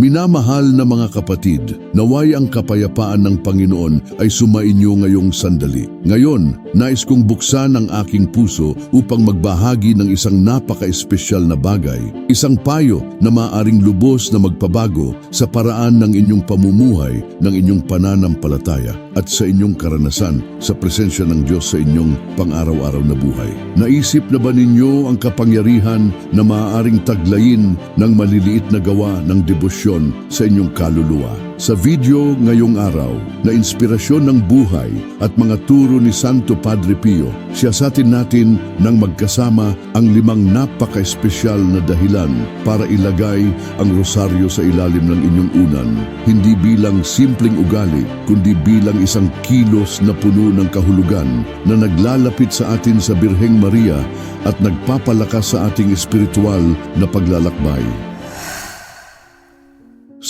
Minamahal na mga kapatid, naway ang kapayapaan ng Panginoon ay sumainyo ngayong sandali. Ngayon, nais kong buksan ang aking puso upang magbahagi ng isang napaka-espesyal na bagay, isang payo na maaring lubos na magpabago sa paraan ng inyong pamumuhay, ng inyong pananampalataya at sa inyong karanasan sa presensya ng Diyos sa inyong pang-araw-araw na buhay. Naisip na ba ninyo ang kapangyarihan na maaaring taglayin ng maliliit na gawa ng debosyon sa inyong kaluluwa? Sa video ngayong araw na inspirasyon ng buhay at mga turo ni Santo Padre Pio, siyasatin natin ng magkasama ang limang napaka-espesyal na dahilan para ilagay ang rosaryo sa ilalim ng inyong unan, hindi bilang simpleng ugali, kundi bilang isang kilos na puno ng kahulugan na naglalapit sa atin sa Birheng Maria at nagpapalakas sa ating espiritual na paglalakbay.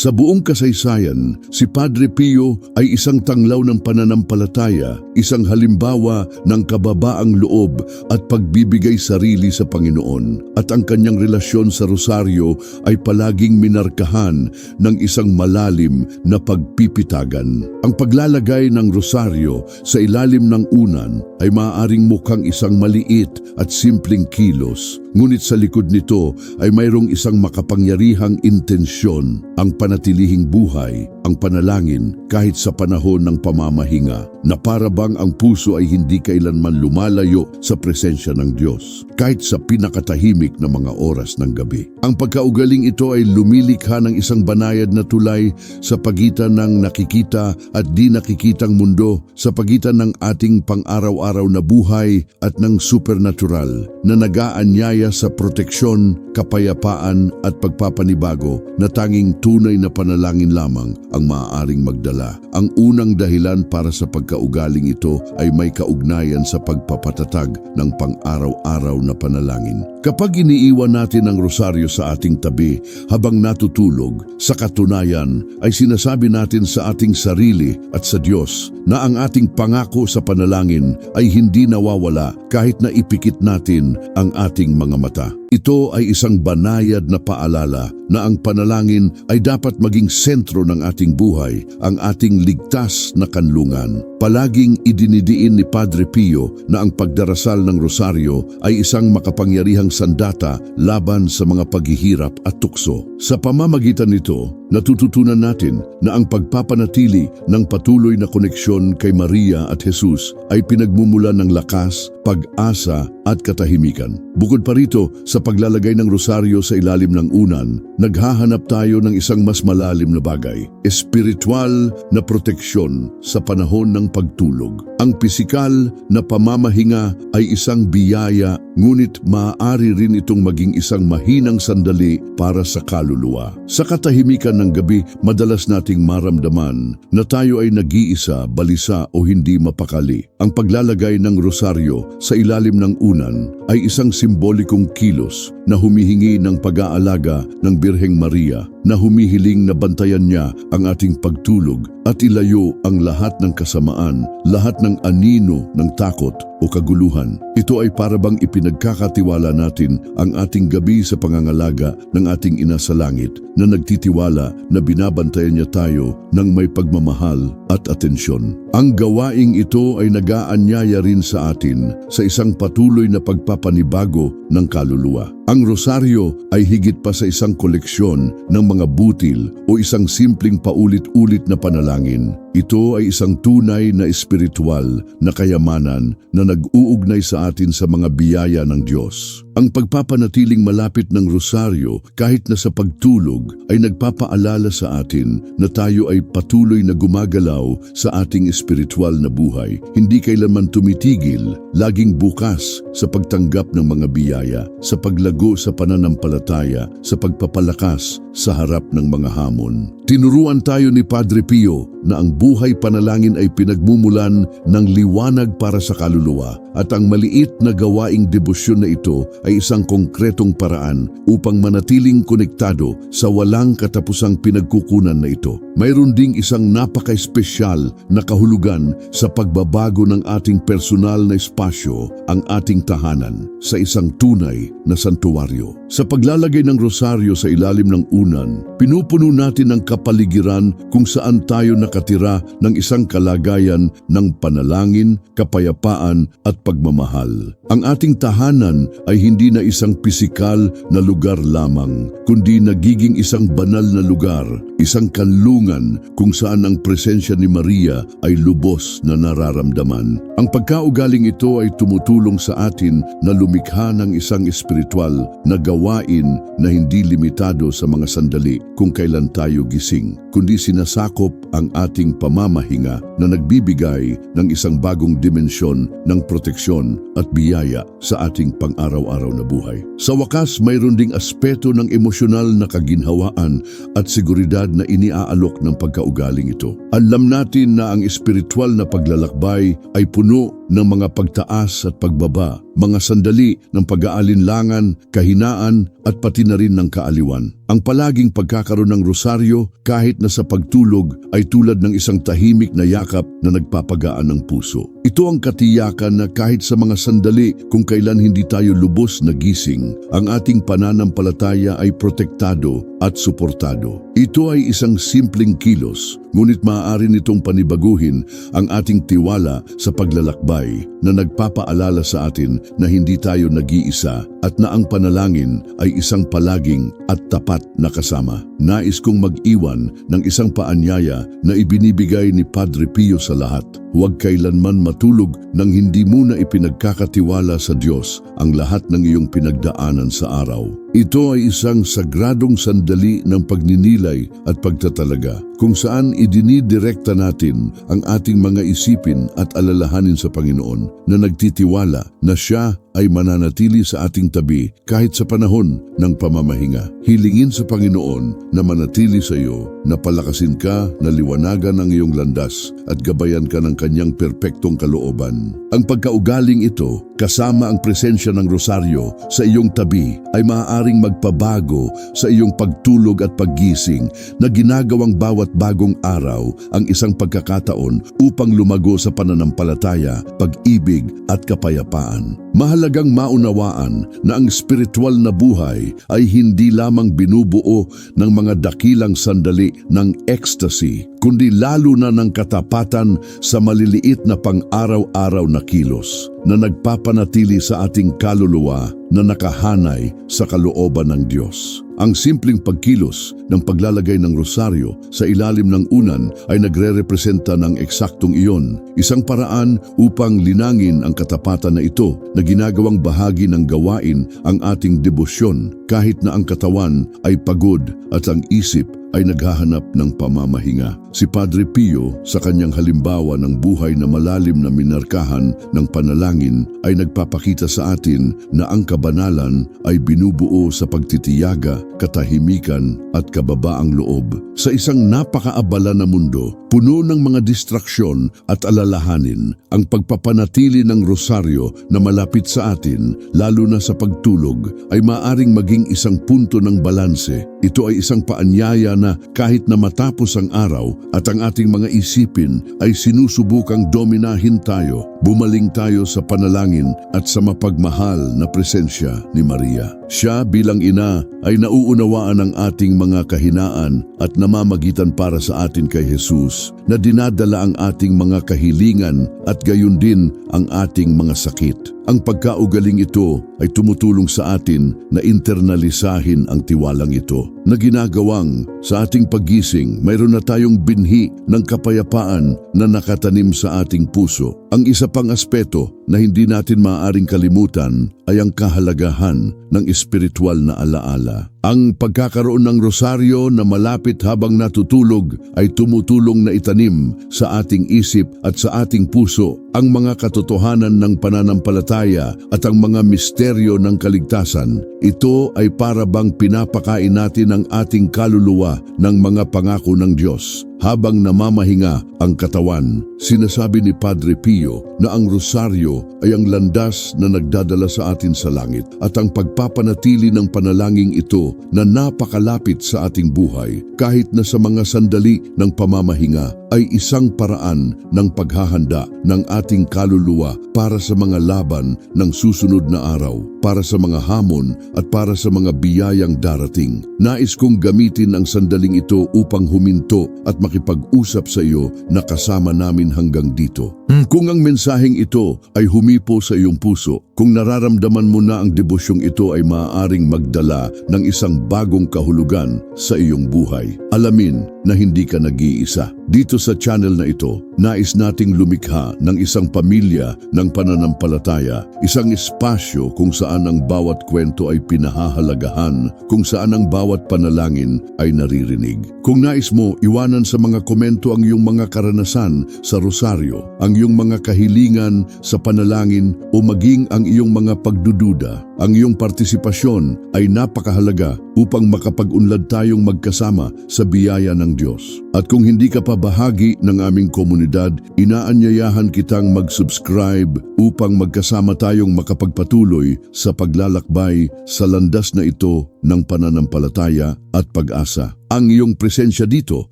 Sa buong kasaysayan, si Padre Pio ay isang tanglaw ng pananampalataya, isang halimbawa ng kababaang loob at pagbibigay sarili sa Panginoon. At ang kanyang relasyon sa Rosario ay palaging minarkahan ng isang malalim na pagpipitagan. Ang paglalagay ng Rosario sa ilalim ng unan ay maaaring mukhang isang maliit at simpleng kilos, ngunit sa likod nito ay mayroong isang makapangyarihang intensyon, ang panatilihing buhay, ang panalangin kahit sa panahon ng pamamahinga, na para bang ang puso ay hindi kailanman lumalayo sa presensya ng Diyos, kahit sa pinakatahimik na mga oras ng gabi. Ang pagkaugaling ito ay lumilikha ng isang banayad na tulay sa pagitan ng nakikita at di nakikitang mundo, sa pagitan ng ating pang-araw-araw na buhay at ng supernatural na nagaanyaya sa proteksyon, kapayapaan at pagpapanibago na tanging tunay na panalangin lamang ang maaaring magdala. Ang unang dahilan para sa pagkaugaling ito ay may kaugnayan sa pagpapatatag ng pang-araw-araw na panalangin. Kapag iniiwan natin ang rosaryo sa ating tabi habang natutulog, sa katunayan ay sinasabi natin sa ating sarili at sa Diyos na ang ating pangako sa panalangin ay hindi nawawala kahit na ipikit natin ang ating mga mata. Ito ay isang banayad na paalala na ang panalangin ay dapat maging sentro ng ating buhay, ang ating ligtas na kanlungan. Palaging idinidiin ni Padre Pio na ang pagdarasal ng rosaryo ay isang makapangyarihang sandata laban sa mga paghihirap at tukso. Sa pamamagitan nito, natututunan natin na ang pagpapanatili ng patuloy na koneksyon kay Maria at Jesus ay pinagmumula ng lakas, pag-asa at katahimikan. Bukod pa rito, sa paglalagay ng rosaryo sa ilalim ng unan, naghahanap tayo ng isang mas malalim na bagay, espiritual na proteksyon sa panahon ng pagtulog. Ang pisikal na pamamahinga ay isang biyaya, ngunit maaari rin itong maging isang mahinang sandali para sa kaluluwa. Sa katahimikan ng gabi, madalas nating maramdaman na tayo ay nag-iisa, balisa o hindi mapakali. Ang paglalagay ng rosaryo sa ilalim ng unan ay isang simbolikong kilos na humihingi ng pag-aalaga ng Birheng Maria na humihiling na bantayan niya ang ating pagtulog at ilayo ang lahat ng kasamaan, lahat ng anino ng takot o kaguluhan. Ito ay parabang ipinagkakatiwala natin ang ating gabi sa pangangalaga ng ating ina sa langit na nagtitiwala na binabantayan niya tayo ng may pagmamahal at atensyon. Ang gawaing ito ay nagaanyaya rin sa atin sa isang patuloy na pagpapanibago ng kaluluwa. Ang rosaryo ay higit pa sa isang koleksyon ng mga butil o isang simpleng paulit-ulit na panalangin. Ito ay isang tunay na espiritual na kayamanan na nag-uugnay sa atin sa mga biyaya ng Diyos. Ang pagpapanatiling malapit ng rosaryo kahit na sa pagtulog ay nagpapaalala sa atin na tayo ay patuloy na gumagalaw sa ating espiritual na buhay. Hindi kailanman tumitigil, laging bukas sa pagtanggap ng mga biyaya, sa paglago sa pananampalataya, sa pagpapalakas sa harap ng mga hamon. Tinuruan tayo ni Padre Pio na ang buhay panalangin ay pinagmumulan ng liwanag para sa kaluluwa at ang maliit na gawaing debosyon na ito ay isang konkretong paraan upang manatiling konektado sa walang katapusang pinagkukunan na ito. Mayroon ding isang napaka-espesyal na kahulugan sa pagbabago ng ating personal na espasyo, ang ating tahanan, sa isang tunay na santuwaryo. Sa paglalagay ng rosaryo sa ilalim ng unan, pinupuno natin ang kapaligiran kung saan tayo nakatira ng isang kalagayan ng panalangin, kapayapaan at pagmamahal. Ang ating tahanan ay hindi na isang pisikal na lugar lamang, kundi nagiging isang banal na lugar, isang kanlungan kung saan ang presensya ni Maria ay lubos na nararamdaman. Ang pagkaugaling ito ay tumutulong sa atin na lumikha ng isang espiritual na gawain na hindi limitado sa mga sandali kung kailan tayo gising, kundi sinasakop ang ating pamamahinga na nagbibigay ng isang bagong dimensyon ng proteksyon at biyaya sa ating pang-araw-araw na buhay. Sa wakas, mayroon ding aspeto ng emosyonal na kaginhawaan at seguridad na iniaalok ng pagkaugaling ito. Alam natin na ang espiritual na paglalakbay ay puno ng mga pagtaas at pagbaba, mga sandali ng pag-aalinlangan, kahinaan at pati na rin ng kaaliwan. Ang palaging pagkakaroon ng rosaryo kahit na sa pagtulog ay tulad ng isang tahimik na yakap na nagpapagaan ng puso. Ito ang katiyakan na kahit sa mga sandali kung kailan hindi tayo lubos na gising, ang ating pananampalataya ay protektado at suportado. Ito ay isang simpleng kilos, ngunit maaari nitong panibaguhin ang ating tiwala sa paglalakbay na nagpapaalala sa atin na hindi tayo nag-iisa at na ang panalangin ay isang palaging at tapat na kasama. Nais kong mag-iwan ng isang paanyaya na ibinibigay ni Padre Pio sa lahat. Huwag kailanman matulog nang hindi muna ipinagkakatiwala sa Diyos ang lahat ng iyong pinagdaanan sa araw. Ito ay isang sagradong sandali ng pagninilay at pagtatalaga kung saan idinidirekta natin ang ating mga isipin at alalahanin sa Panginoon na nagtitiwala na Siya ay mananatili sa ating tabi kahit sa panahon ng pamamahinga. Hilingin sa Panginoon na manatili sa iyo, na palakasin ka, na liwanagan ang iyong landas at gabayan ka ng kanyang perpektong kalooban. Ang pagkaugaling ito, kasama ang presensya ng rosaryo sa iyong tabi ay maaaring magpabago sa iyong pagtulog at paggising na ginagawang bawat bagong araw ang isang pagkakataon upang lumago sa pananampalataya, pag-ibig at kapayapaan. Mahalagang maunawaan na ang spiritual na buhay ay hindi lamang binubuo ng mga dakilang sandali ng ecstasy, kundi lalo na ng katapatan sa maliliit na pang-araw-araw na kilos na nagpapanatili sa ating kaluluwa na nakahanay sa kalooban ng Diyos. Ang simpleng pagkilos ng paglalagay ng rosaryo sa ilalim ng unan ay nagre-representa ng eksaktong iyon, isang paraan upang linangin ang katapatan na ito na ginagawang bahagi ng gawain ang ating debosyon kahit na ang katawan ay pagod at ang isip ay naghahanap ng pamamahinga. Si Padre Pio sa kanyang halimbawa ng buhay na malalim na minarkahan ng panalangin ay nagpapakita sa atin na ang kabanalan ay binubuo sa pagtitiyaga, katahimikan at kababaang loob. Sa isang napakaabala na mundo, puno ng mga distraksyon at alalahanin, ang pagpapanatili ng rosaryo na malapit sa atin, lalo na sa pagtulog, ay maaring maging isang punto ng balanse. Ito ay isang paanyaya na kahit na matapos ang araw at ang ating mga isipin ay sinusubukang dominahin tayo, bumaling tayo sa panalangin at sa mapagmahal na presensya ni Maria. Siya bilang ina ay nauunawaan ang ating mga kahinaan at namamagitan para sa atin kay Jesus na dinadala ang ating mga kahilingan at gayon din ang ating mga sakit. Ang pagkaugaling ito ay tumutulong sa atin na internalisahin ang tiwalang ito na ginagawang sa ating paggising mayroon na tayong binhi ng kapayapaan na nakatanim sa ating puso. Ang isa pang aspeto na hindi natin maaaring kalimutan ay ang kahalagahan ng espiritual na alaala. Ang pagkakaroon ng rosaryo na malapit habang natutulog ay tumutulong na itanim sa ating isip at sa ating puso ang mga katotohanan ng pananampalataya at ang mga misteryo ng kaligtasan. Ito ay para bang pinapakain natin ang ating kaluluwa ng mga pangako ng Diyos habang namamahinga ang katawan. Sinasabi ni Padre Pio na ang rosaryo ay ang landas na nagdadala sa atin sa langit at ang pagpapanatili ng panalangin ito na napakalapit sa ating buhay kahit na sa mga sandali ng pamamahinga ay isang paraan ng paghahanda ng ating kaluluwa para sa mga laban ng susunod na araw, para sa mga hamon at para sa mga biyayang darating. Nais kong gamitin ang sandaling ito upang huminto at makipag-usap sa iyo na kasama namin hanggang dito. Kung ang mensaheng ito ay humipo sa iyong puso, kung nararamdaman mo na ang debosyong ito ay maaaring magdala ng isang bagong kahulugan sa iyong buhay, alamin na hindi ka nag-iisa. Dito sa channel na ito, nais nating lumikha ng isang pamilya ng pananampalataya, isang espasyo kung saan ang bawat kwento ay pinahahalagahan, kung saan ang bawat panalangin ay naririnig. Kung nais mo, iwanan sa mga komento ang iyong mga karanasan sa rosaryo, ang iyong mga kahilingan sa panalangin o maging ang iyong mga pagdududa. Ang iyong partisipasyon ay napakahalaga upang makapag-unlad tayong magkasama sa biyaya ng Diyos. At kung hindi ka pa bahagi ng aming komunidad, inaanyayahan kitang mag-subscribe upang magkasama tayong makapagpatuloy sa paglalakbay sa landas na ito ng pananampalataya at pag-asa. Ang iyong presensya dito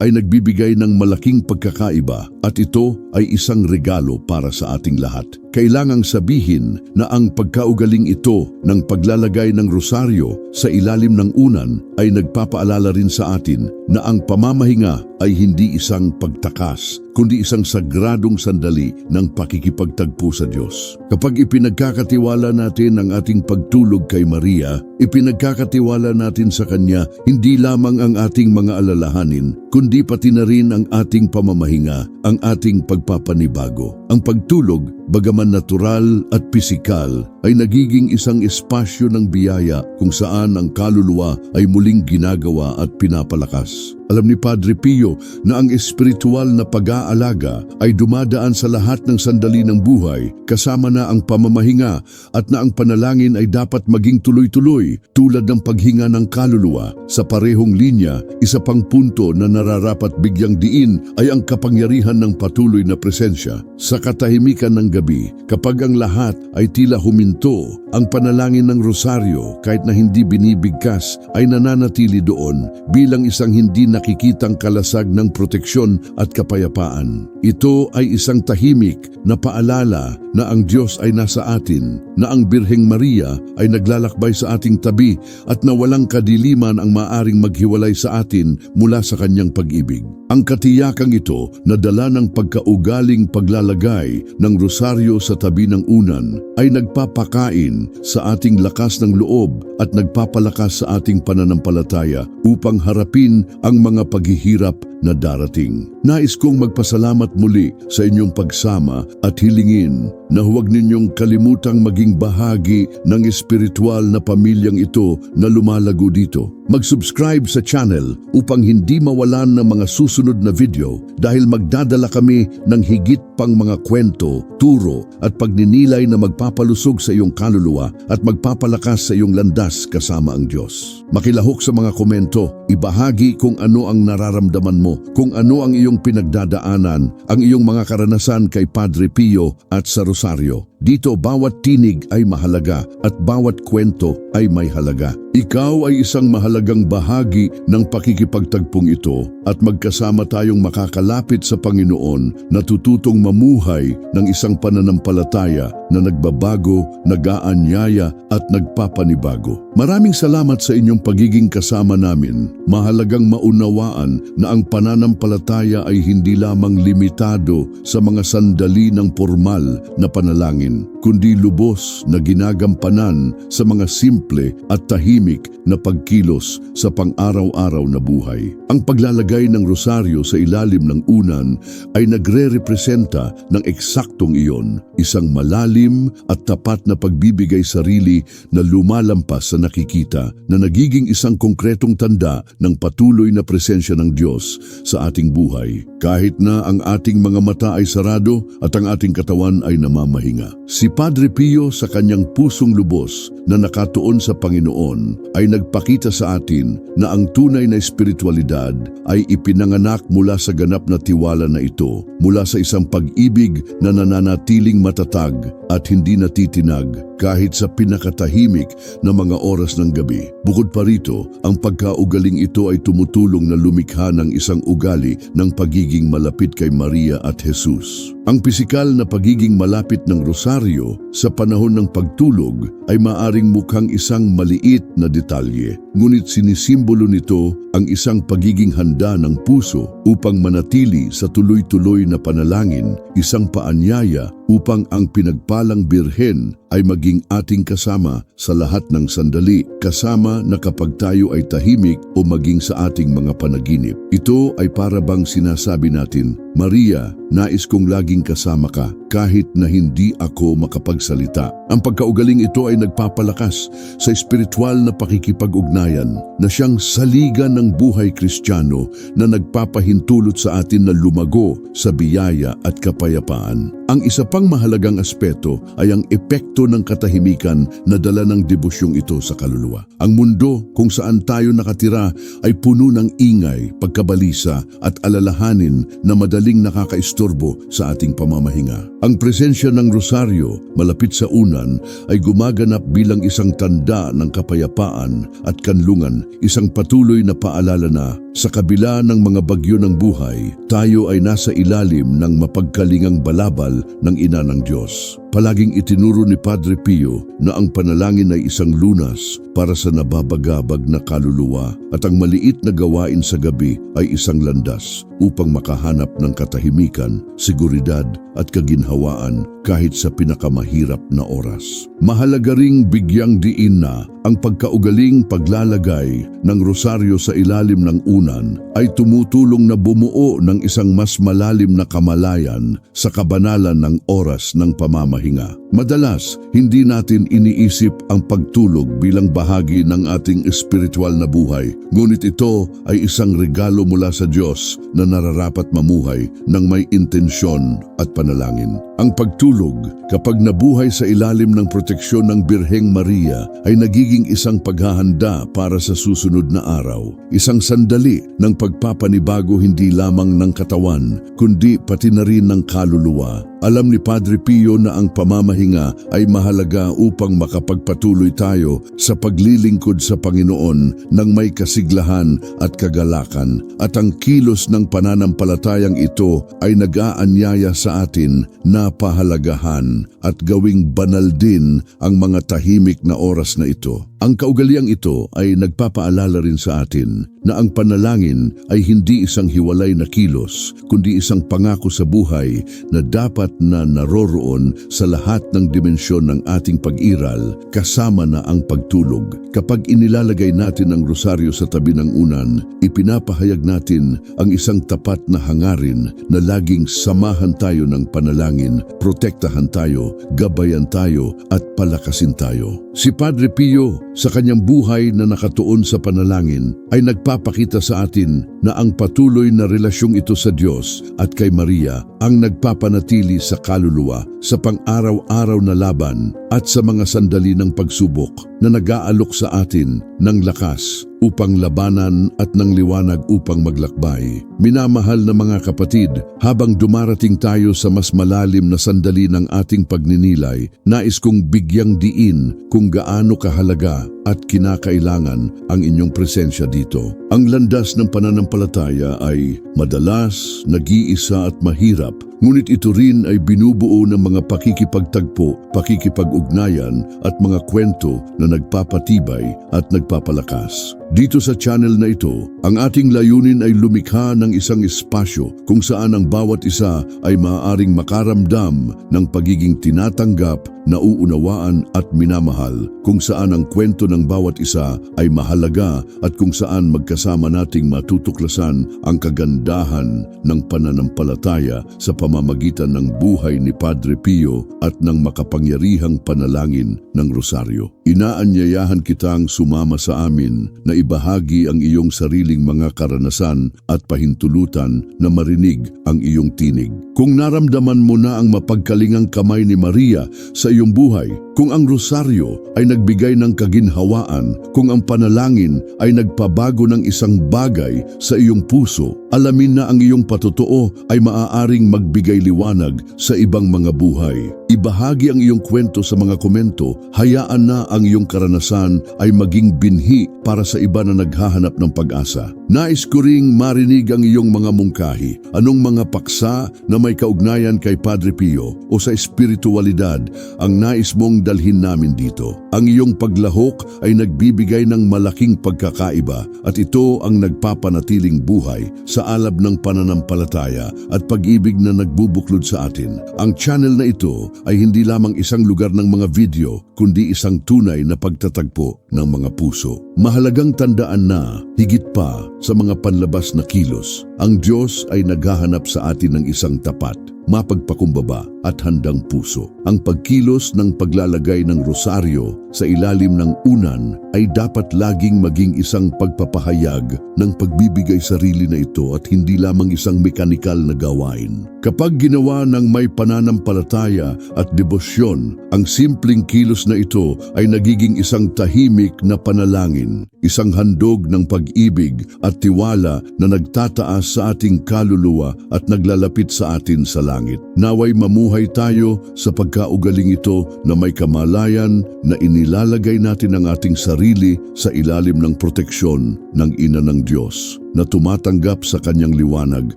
ay nagbibigay ng malaking pagkakaiba at ito ay isang regalo para sa ating lahat. Kailangang sabihin na ang pagkaugaling ito ng paglalagay ng rosaryo sa ilalim ng unan ay nagpapaalala rin sa atin na ang pamamahinga ay hindi isang pagtakas, kundi isang sagradong sandali ng pakikipagtagpo sa Diyos. Kapag ipinagkakatiwala natin ang ating pagtulog kay Maria, ipinagkakatiwala natin sa Kanya hindi lamang ang ating mga alalahanin, kundi pati na rin ang ating pamamahinga, ang ating pagpapanibago. Ang pagtulog, bagaman natural at pisikal, ay nagiging isang espasyo ng biyaya kung saan ang kaluluwa ay muling ginagawa at pinapalakas. Alam ni Padre Pio na ang espiritual na pag-aalaga ay dumadaan sa lahat ng sandali ng buhay kasama na ang pamamahinga at na ang panalangin ay dapat maging tuloy-tuloy tulad ng paghinga ng kaluluwa. Sa parehong linya, isa pang punto na nararapat bigyang diin ay ang kapangyarihan ng patuloy na presensya. Sa katahimikan ng gabi, kapag ang lahat ay tila huminto, ang panalangin ng rosaryo kahit na hindi binibigkas ay nananatili doon bilang isang hindi nakikitang kalasag ng proteksyon at kapayapaan. Ito ay isang tahimik na paalala na ang Diyos ay nasa atin, na ang Birheng Maria ay naglalakbay sa ating tabi at na walang kadiliman ang maaring maghiwalay sa atin mula sa kanyang pag-ibig. Ang katiyakang ito na dala ng pagkaugaling paglalagay ng rosaryo sa tabi ng unan ay nagpapakain sa ating lakas ng loob at nagpapalakas sa ating pananampalataya upang harapin ang mga paghihirap na darating. Nais kong magpasalamat muli sa inyong pagsama at hilingin na huwag ninyong kalimutang maging bahagi ng espiritual na pamilyang ito na lumalago dito. Mag-subscribe sa channel upang hindi mawalan ng mga susunod na video dahil magdadala kami ng higit pang mga kwento, turo at pagninilay na magpapalusog sa iyong kaluluwa at magpapalakas sa iyong landas kasama ang Diyos. Makilahok sa mga komento, ibahagi kung ano ang nararamdaman mo, kung ano ang iyong pinagdadaanan, ang iyong mga karanasan kay Padre Pio at sa Rosario. Dito bawat tinig ay mahalaga at bawat kwento ay may halaga. Ikaw ay isang mahalagang bahagi ng pakikipagtagpong ito at magkasama tayong makakalapit sa Panginoon na tututong mamuhay ng isang pananampalataya na nagbabago, nag-aanyaya at nagpapanibago. Maraming salamat sa inyong pagiging kasama namin. Mahalagang maunawaan na ang pananampalataya ay hindi lamang limitado sa mga sandali ng formal na panalangin, kundi lubos na ginagampanan sa mga simple at tahimik na pagkilos sa pang-araw-araw na buhay. Ang paglalagay ng rosaryo sa ilalim ng unan ay nagre-representa ng eksaktong iyon, isang malalim malalim at tapat na pagbibigay sarili na lumalampas sa nakikita na nagiging isang konkretong tanda ng patuloy na presensya ng Diyos sa ating buhay. Kahit na ang ating mga mata ay sarado at ang ating katawan ay namamahinga. Si Padre Pio sa kanyang pusong lubos na nakatuon sa Panginoon ay nagpakita sa atin na ang tunay na espiritualidad ay ipinanganak mula sa ganap na tiwala na ito, mula sa isang pag-ibig na nananatiling matatag at hindi natitinag kahit sa pinakatahimik na mga oras ng gabi. Bukod pa rito, ang pagkaugaling ito ay tumutulong na lumikha ng isang ugali ng pagiging malapit kay Maria at Jesus. Ang pisikal na pagiging malapit ng rosaryo sa panahon ng pagtulog ay maaring mukhang isang maliit na detalye, ngunit sinisimbolo nito ang isang pagiging handa ng puso upang manatili sa tuloy-tuloy na panalangin, isang paanyaya upang ang pinagpalang birhen ay maging ating kasama sa lahat ng sandali, kasama na kapag tayo ay tahimik o maging sa ating mga panaginip. Ito ay para bang sinasabi natin, Maria, nais kong laging kasama ka kahit na hindi ako makapagsalita. Ang pagkaugaling ito ay nagpapalakas sa espiritual na pakikipag-ugnayan na siyang saligan ng buhay kristyano na nagpapahintulot sa atin na lumago sa biyaya at kapayapaan. Ang isa pang mahalagang aspeto ay ang epekto ng katahimikan na dala ng debusyong ito sa kaluluwa. Ang mundo kung saan tayo nakatira ay puno ng ingay, pagkabalisa at alalahanin na madaling nakakaistorbo sa ating pamamahinga. Ang presensya ng rosaryo malapit sa unan ay gumaganap bilang isang tanda ng kapayapaan at kanlungan, isang patuloy na paalala na sa kabila ng mga bagyo ng buhay, tayo ay nasa ilalim ng mapagkalingang balabal ng ina ng Diyos. Palaging itinuro ni Padre Pio na ang panalangin ay isang lunas para sa nababagabag na kaluluwa at ang maliit na gawain sa gabi ay isang landas upang makahanap ng katahimikan, seguridad at kaginhawaan kahit sa pinakamahirap na oras. Mahalaga ring bigyang diin na ang pagkaugaling paglalagay ng rosaryo sa ilalim ng unan ay tumutulong na bumuo ng isang mas malalim na kamalayan sa kabanalan ng oras ng pamamahinga. Madalas, hindi natin iniisip ang pagtulog bilang bahagi ng ating espiritual na buhay. Ngunit ito ay isang regalo mula sa Diyos na nararapat mamuhay ng may intensyon at panalangin. Ang pagtulog, kapag nabuhay sa ilalim ng proteksyon ng Birheng Maria, ay nagiging isang paghahanda para sa susunod na araw. Isang sandali ng pagpapanibago hindi lamang ng katawan, kundi pati na rin ng kaluluwa. Alam ni Padre Pio na ang pamamahinga ay mahalaga upang makapagpatuloy tayo sa paglilingkod sa Panginoon ng may kasiglahan at kagalakan. At ang kilos ng pananampalatayang ito ay nag-aanyaya sa atin na pahalagahan at gawing banal din ang mga tahimik na oras na ito. Ang kaugaliang ito ay nagpapaalala rin sa atin na ang panalangin ay hindi isang hiwalay na kilos, kundi isang pangako sa buhay na dapat na naroroon sa lahat ng dimensyon ng ating pag-iral kasama na ang pagtulog. Kapag inilalagay natin ang rosaryo sa tabi ng unan, ipinapahayag natin ang isang tapat na hangarin na laging samahan tayo ng panalangin, protektahan tayo, gabayan tayo at palakasin tayo. Si Padre Pio sa kanyang buhay na nakatuon sa panalangin ay nagpapakita sa atin na ang patuloy na relasyong ito sa Diyos at kay Maria ang nagpapanatili sa kaluluwa sa pang-araw-araw na laban at sa mga sandali ng pagsubok na nag-aalok sa atin ng lakas upang labanan at ng liwanag upang maglakbay. Minamahal na mga kapatid, habang dumarating tayo sa mas malalim na sandali ng ating pagninilay, nais kong bigyang diin kung gaano kahalaga at kinakailangan ang inyong presensya dito. Ang landas ng pananampalataya ay madalas, nag-iisa at mahirap, ngunit ito rin ay binubuo ng mga pakikipagtagpo, pakikipag-ugnayan at mga kwento na nagpapatibay at nagpapalakas. Dito sa channel na ito, ang ating layunin ay lumikha ng isang espasyo kung saan ang bawat isa ay maaaring makaramdam ng pagiging tinatanggap, nauunawaan at minamahal, kung saan ang kwento ng bawat isa ay mahalaga at kung saan magkasama nating matutuklasan ang kagandahan ng pananampalataya sa pamamagitan ng buhay ni Padre Pio at ng makapangyarihang panalangin ng Rosaryo. Inaanyayahan kitang sumama sa amin na ibahagi ang iyong sariling mga karanasan at pahintulutan na marinig ang iyong tinig. Kung naramdaman mo na ang mapagkalingang kamay ni Maria sa iyong buhay, kung ang rosaryo ay nagbigay ng kaginhawaan, kung ang panalangin ay nagpabago ng isang bagay sa iyong puso, alamin na ang iyong patotoo ay maaaring magbigay liwanag sa ibang mga buhay. Ibahagi ang iyong kwento sa mga komento, hayaan na ang iyong karanasan ay maging binhi para sa iba na naghahanap ng pag-asa. Nais ko ring marinig ang iyong mga mungkahi, anong mga paksa na may kaugnayan kay Padre Pio o sa espiritualidad ang nais mong dalhin namin dito. Ang iyong paglahok ay nagbibigay ng malaking pagkakaiba at ito ang nagpapanatiling buhay sa alab ng pananampalataya at pag-ibig na nagbubuklod sa atin. Ang channel na ito ay hindi lamang isang lugar ng mga video, kundi isang tunay na pagtatagpo ng mga puso. Mahalagang tandaan na, higit pa sa mga panlabas na kilos, ang Diyos ay naghahanap sa atin ng isang tapat, mapagpakumbaba at handang puso. Ang pagkilos ng paglalagay ng rosaryo sa ilalim ng unan ay dapat laging maging isang pagpapahayag ng pagbibigay sarili na ito at hindi lamang isang mekanikal na gawain. Kapag ginawa ng may pananampalataya at debosyon, ang simpleng kilos na ito ay nagiging isang tahimik na panalangin, isang handog ng pag-ibig at tiwala na nagtataas sa ating kaluluwa at naglalapit sa atin sa langit. Naway mamuhay tayo sa pagkaugaling ito na may kamalayan na inilalagay natin ang ating sarili sa ilalim ng proteksyon ng Ina ng Diyos na tumatanggap sa kanyang liwanag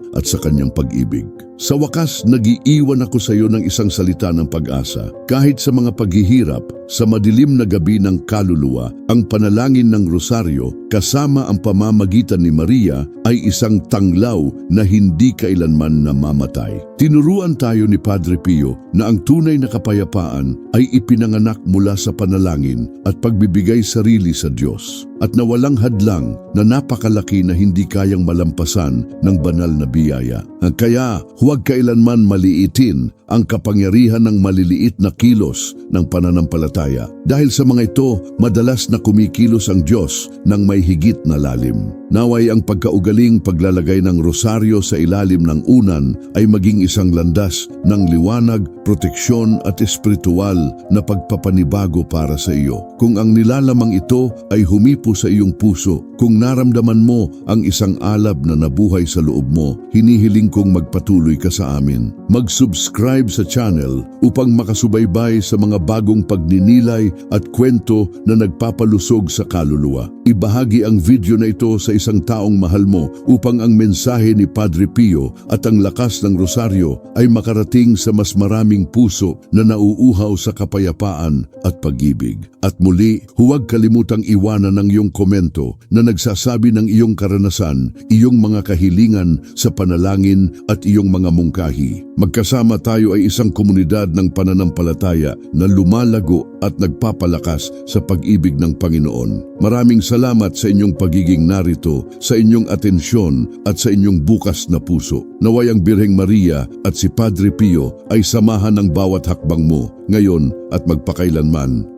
at sa kanyang pag-ibig. Sa wakas, nagiiwan ako sa iyo ng isang salita ng pag-asa. Kahit sa mga paghihirap, sa madilim na gabi ng kaluluwa, ang panalangin ng rosaryo kasama ang pamamagitan ni Maria ay isang tanglaw na hindi kailanman namamatay. Tinuruan tayo ni Padre Pio na ang tunay na kapayapaan ay ipinanganak mula sa panalangin at pagbibigay sarili sa Diyos at na walang hadlang na napakalaki na hindi kayang malampasan ng banal na biyaya. Kaya huwag kailanman maliitin ang kapangyarihan ng maliliit na kilos ng pananampalataya. Dahil sa mga ito, madalas na kumikilos ang Diyos ng may higit na lalim. Naway ang pagkaugaling paglalagay ng rosaryo sa ilalim ng unan ay maging isang landas ng liwanag, proteksyon at espiritual na pagpapanibago para sa iyo. Kung ang nilalamang ito ay humipo sa iyong puso, kung naramdaman mo ang isang alab na nabuhay sa loob mo, hinihiling kong magpatuloy ka sa amin. Mag-subscribe sa channel upang makasubaybay sa mga bagong pagninilay at kwento na nagpapalusog sa kaluluwa. Ibahagi ang video na ito sa isang taong mahal mo upang ang mensahe ni Padre Pio at ang lakas ng rosaryo ay makarating sa mas maraming puso na nauuhaw sa kapayapaan at pag-ibig. At muli, huwag kalimutang iwanan ng iyong komento na nagsasabi ng iyong karanasan, iyong mga kahilingan sa panalangin at iyong mga mungkahi. Magkasama tayo ay isang komunidad ng pananampalataya na lumalago at nagpapalakas sa pag-ibig ng Panginoon. Maraming salamat sa inyong pagiging narito, sa inyong atensyon at sa inyong bukas na puso. Naway ang Birheng Maria at si Padre Pio ay samahan ng bawat hakbang mo ngayon at magpakailanman.